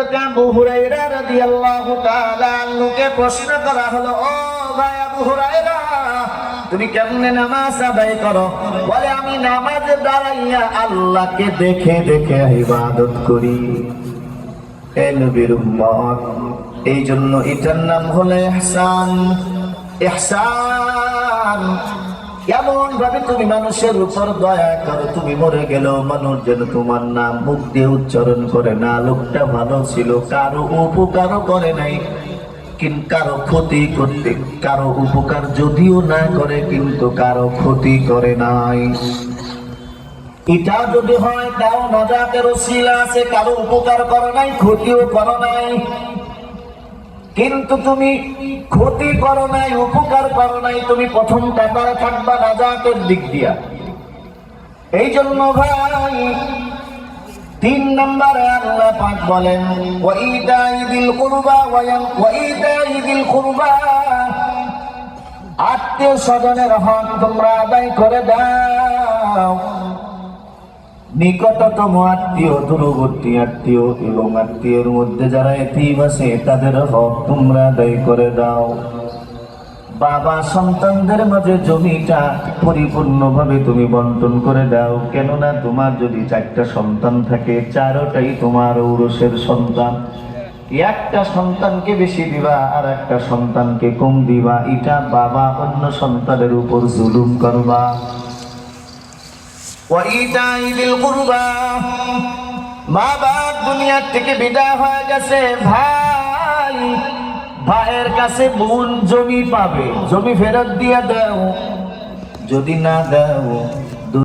হযরত আবু হুরায়রা রাদিয়াল্লাহু তাআলা আনহুকে প্রশ্ন করা হলো, ও ভাই আবু হুরায়রা, তুমি কেমনে নামাজ আদায় করো? বলে, আমি নামাজে দাঁড়াইয়া আল্লাহকে দেখে দেখে ইবাদত করি। এ নবীর উম্মত এই জন্য এটার নাম হলো ইহসান ইহসান তুমি মানুষের উপর দয়া করো, তুমি মরে গেলেও মানুষ যেন তোমার নাম মুখ দিয়ে উচ্চারণ করে না। লোকটা ভালো ছিল, কারও উপকারও করে নাই। কারও ক্ষতি করতে, কারও উপকার যদিও না করে, কিন্তু কারও ক্ষতি করে নাই। এটা যদি হয়, তাও নজাতের ওসিলা আছে, কারও উপকার করো নাই, ক্ষতিও করো নাই। কিন্তু তুমি ক্ষতি করো নাই, উপকার করো নাই, তুমি প্রথম কাতারে থাকবা নাজাতের দিক দিয়া। এই জন্য ভাই, তিন নম্বরে আল্লাহ পাক বলেন ওয়াইদাই দিল কুরবা ওয়ায়ান ওয়াইদাই দিল কুরবা আত্মীয় স্বজনের হক তোমরা আদায় করে দাও। নিকটতম আত্মীয়, দূরবর্তী আত্মীয় এবং আত্মীয়ের মধ্যে যারা এতিম আছে, তাদের হক তোমরা আদায় করে দাও। বাবা সন্তানদের মাঝে জমিটা পরিপূর্ণভাবে তুমি বন্টন করে দাও। কেননা তোমার যদি চারটা সন্তান থাকে, চারোটাই তোমার ঔরসের সন্তান। একটা সন্তানকে বেশি দিবা, আর একটা সন্তানকে কম দিবা। এটা বাবা অন্য সন্তানের উপর জুলুম করবা। ওয়াইদাই বিল কুরবা। মা বাপ দুনিয়ার থেকে বিদায় হয়ে গেছে। ভাই, ভাইয়ের কাছে বোন জমি পাবে। জমি ফেরত দিয়ে দাও। যদি না দাও